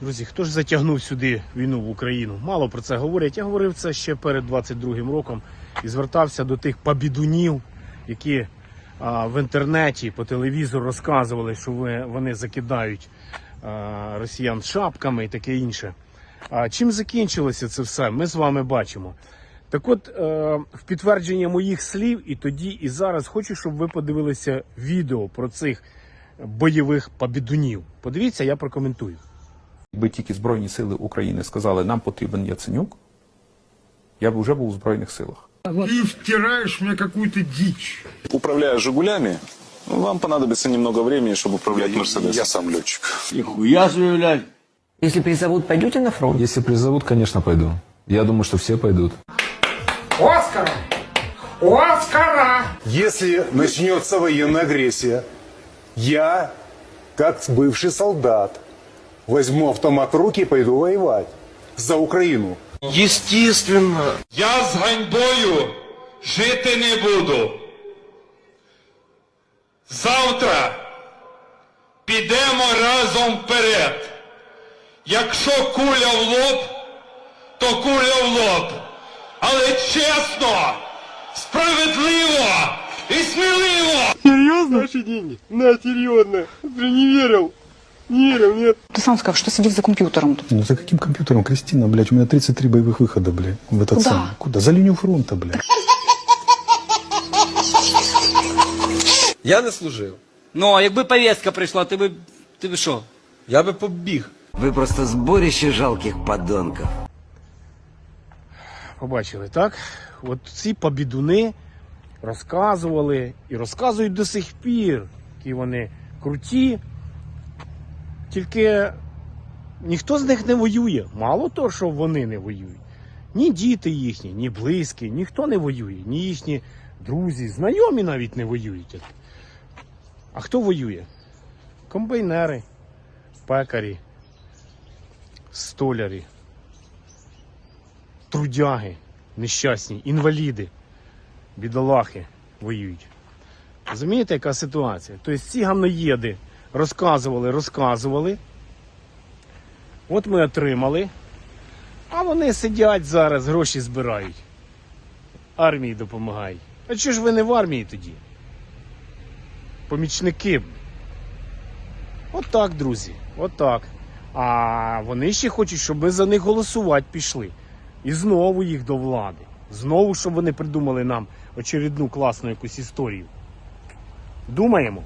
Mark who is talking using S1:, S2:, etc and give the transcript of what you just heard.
S1: Друзі, хто ж затягнув сюди війну в Україну? Мало про це говорять. Я говорив це ще перед 22-м роком і звертався до тих побідунів, які а, в інтернеті по телевізору розказували, що ви, вони закидають а, росіян шапками і таке інше. А чим закінчилося це все? Ми з вами бачимо. Так от, е, в підтвердження моїх слів, і тоді, і зараз хочу, щоб ви подивилися відео про цих бойових побідунів. Подивіться, я прокоментую.
S2: Якби тільки Збройні сили України сказали, нам потрібен Яценюк, я б вже був у Збройних силах.
S3: Ты втираешь мне какую-то дичь.
S4: Управляя «Жигулями», ну, вам понадобится немного времени, чтобы управлять «Мерседесом».
S5: Я сам летчик.
S6: Нихуя себе, блядь.
S7: Если призовут, пойдете на фронт?
S8: Если призовут, конечно, пойду. Я думаю, что все пойдут.
S3: Оскара! Оскара!
S5: Если начнется военная агрессия, я, как бывший солдат, возьму автомат в руки и пойду воевать за Украину.
S6: Естественно.
S9: Я з ганьбою жити не буду. Завтра підемо разом вперед. Якщо куля в лоб, то куля в лоб. Але чесно, справедливо і сміливо.
S3: Серьезно? Наши деньги? На, серьезно. Ты не верил? Не верил, нет.
S7: Ты сам сказал, что сидишь за компьютером.
S8: Ну за каким компьютером, Кристина, блядь? У меня 33 боевых выхода, блядь, в этот
S7: Куда?
S8: самый. Куда? За линию фронта, блядь.
S10: Я не служив.
S6: Ну, а якби повістка прийшла, ти би. Ти би що?
S10: Я би побіг.
S6: Ви просто зборище жалких подонків.
S1: Побачили, так? От ці побідуни розказували і розказують до сих пір, які вони круті. Тільки ніхто з них не воює. Мало того, що вони не воюють. Ні діти їхні, ні близькі, ніхто не воює, ні їхні друзі, знайомі навіть не воюють. А хто воює? Комбайнери, пекарі, столярі трудяги, нещасні, інваліди, бідолахи воюють. Розумієте, яка ситуація? Тобто ці гамноєди розказували, розказували. От ми отримали. А вони сидять зараз, гроші збирають. Армії допомагають. А чого ж ви не в армії тоді? Помічники. От так, друзі. От так. А вони ще хочуть, щоб ми за них голосувати пішли. І знову їх до влади. Знову, щоб вони придумали нам очередну класну якусь історію. Думаємо.